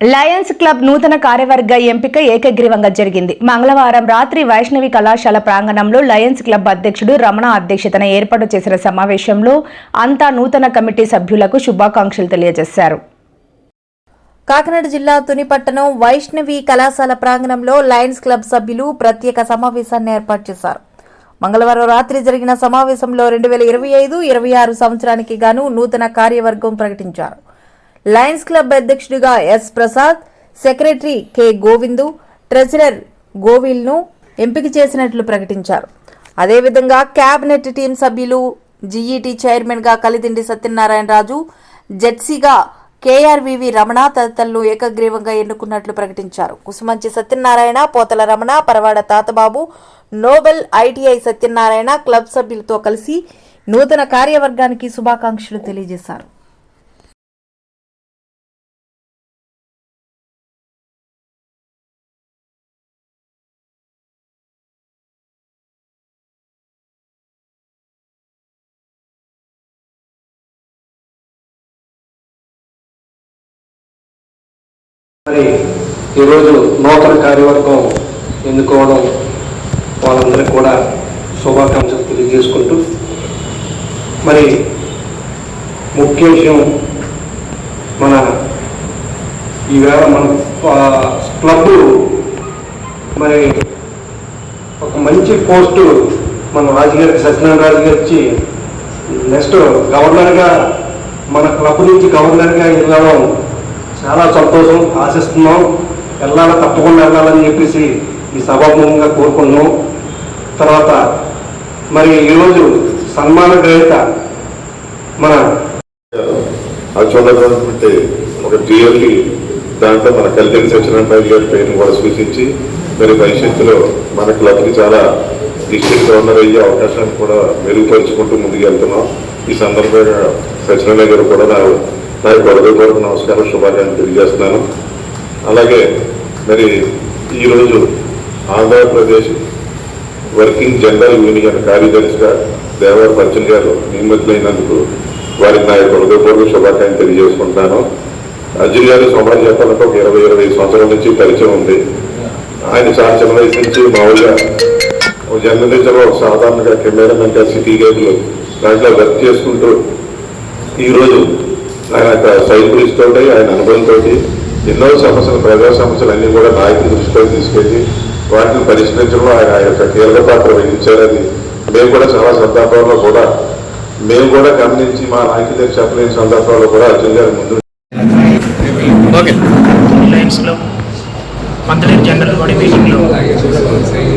Lions club నూతన కార్యవర్గ ఎంపిక ఏకగ్రీవంగా జరిగింది. మంగళవారం రాత్రి వైష్ణవి కళాశాల ప్రాంగణంలో లయన్స్ క్లబ్ అధ్యక్షుడు రమణ అధ్యక్షతన ఏర్పాటు చేసిన సమావేశంలో అంతా నూతన కమిటీ సభ్యులకు శుభాకాంక్షలు తెలియజేశారు. కాకినాడ జిల్లా తునిపట్టణం వైష్ణవి కళాశాల ప్రాంగణంలో లయన్స్ క్లబ్ సభ్యులు ప్రత్యేక సమావేశాన్ని ఏర్పాటు చేశారు. మంగళవారం రాత్రి జరిగిన సమావేశంలో రెండు వేల ఇరవై ఐదు ఇరవై ఆరు సంవత్సరానికి గాను నూతన కార్యవర్గం ప్రకటించారు. లయన్స్ క్లబ్ అధ్యక్షుడిగా S Prasad secretary K Govindu treasurer గోవిల్ను ఎంపిక చేసినట్లు ప్రకటించారు. అదేవిధంగా కేబినెట్ టీం సభ్యులు జీఈటీ చైర్మన్గా కలిదిండి సత్యనారాయణ రాజు జెడ్సీగా కేఆర్వివి రమణ తదితరులు ఏకగ్రీవంగా ఎన్నుకున్నట్లు ప్రకటించారు. Kusumanchi Satyanarayana Potala Ramana Paravada Tatababu Nobel ITI Satyanarayana club సభ్యులతో కలిసి నూతన కార్యవర్గానికి శుభాకాంక్షలు తెలియజేశారు. మరి ఈరోజు నూతన కార్యవర్గం ఎన్నుకోవడం వాళ్ళందరికీ కూడా శుభాకాంక్షలు తెలియజేసుకుంటూ మరి ముఖ్య విషయం మన ఈవేళ మన క్లబ్ మరి ఒక మంచి పోస్టు మన రాజుగారికి సత్యనారాయణ రాజు గారు ఇచ్చి నెక్స్ట్ గవర్నర్గా మన క్లబ్ నుంచి గవర్నర్గా వెళ్ళడం చాలా సంతోషం ఆశిస్తున్నాం. వెళ్ళాలి తప్పకుండా వెళ్ళాలని చెప్పేసి ఈ సభాముఖంగా కోరుకున్నాం తర్వాత మరి ఈరోజు సన్మాన గ్రహీత మన అది చూడాలనుకుంటే ఒక క్లియర్లీ దాంట్లో మన కలిదిరి సత్యనారాయణ గారి పేరు కూడా సూచించి మరి భవిష్యత్తులో మన క్లబ్కి చాలా డిస్ట్రిక్ట్ గవర్నర్ అయ్యే అవకాశాన్ని కూడా మెరుగుపరుచుకుంటూ ముందుకు వెళ్తున్నాం ఈ సందర్భంగా సత్యనారాయణ గారు కూడా నా నా యొక్క హృదయపూర్వక నమస్కారం శుభాకాంక్షలు తెలియజేస్తున్నాను. అలాగే మరి ఈరోజు ఆంధ్రప్రదేశ్ వర్కింగ్ జనరల్ యూనియన్ కార్యదర్శిగా దేవర పచ్చన్ గారు నియమితులైనందుకు వారికి నా యొక్క హృదయపూర్వక శుభాకాంక్షలు తెలియజేసుకుంటాను అర్జున్ గారు సమాజ చెప్పాలంటే ఒక ఇరవై ఇరవై సంవత్సరాల నుంచి పరిచయం ఉంది. ఆయన చాలా చిన్న వయసు నుంచి మామూలుగా ఒక జర్నలిస్ట్లో సాధారణంగా కెమెరామెన్గా సిటీ గేమ్లు దాంట్లో వర్క్ చేసుకుంటూ ఈరోజు యొక్క సైకిల్ తోటి ఆయన అనుభవంతో ఎన్నో సమస్యలు ప్రజా సమస్యలు అన్ని కూడా నాయకుల దృష్టిలోకి తీసుకెళ్ళి వాటిని పరిష్కరించడంలో ఆయన ఆ యొక్క కీలక పాత్ర వహించారని మేము కూడా చాలా సందర్భాల్లో కూడా మేము కూడా గమనించి మా నాయకుల దగ్గర చెప్పలేని సందర్భాల్లో కూడా అర్జున్ గారి ముందు మంత్లీ జనరల్ బాడీ మీటింగ్లో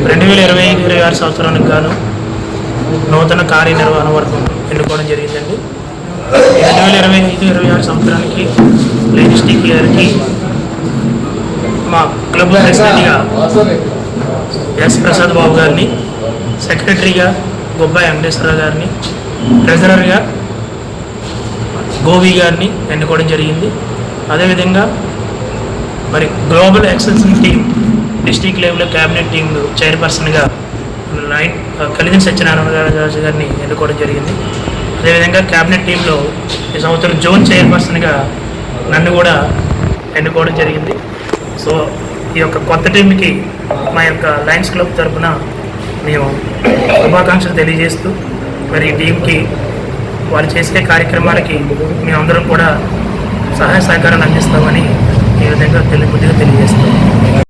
రెండు వేల ఇరవై ఐదు ఇరవై ఆరు సంవత్సరానికి గాను నూతన కార్యనిర్వహణ వర్గం ఎన్నుకోవడం జరిగిందండి. రెండు వేల ఇరవై ఐదు ఇరవై ఆరు సంవత్సరానికి లెజిస్టిక్ ఇయర్కి మా క్లబ్ ప్రెసిడెంట్గా ఎస్ ప్రసాద్ బాబు గారిని సెక్రటరీగా గొబ్బాయి వెంకటేశ్వరరావు గారిని ట్రెజరర్గా గోవి గారిని ఎన్నుకోవడం జరిగింది. అదేవిధంగా మరి global extension team district level cabinet team చైర్పర్సన్గా లైన్ కలిగిన సత్యనారాయణ గారి గారిని ఎన్నుకోవడం జరిగింది. అదేవిధంగా క్యాబినెట్ టీంలో ఈ సంవత్సరం జోన్ చైర్పర్సన్గా నన్ను కూడా ఎన్నుకోవడం జరిగింది. సో ఈ యొక్క కొత్త టీంకి మా యొక్క లయన్స్ క్లబ్ తరఫున మేము శుభాకాంక్షలు తెలియజేస్తూ మరి ఈ టీంకి వారు చేసే కార్యక్రమాలకి మేమందరం కూడా సహాయ సహకారాలు అందిస్తామని ఈ విధంగా తెలియకుండా తెలియజేస్తాం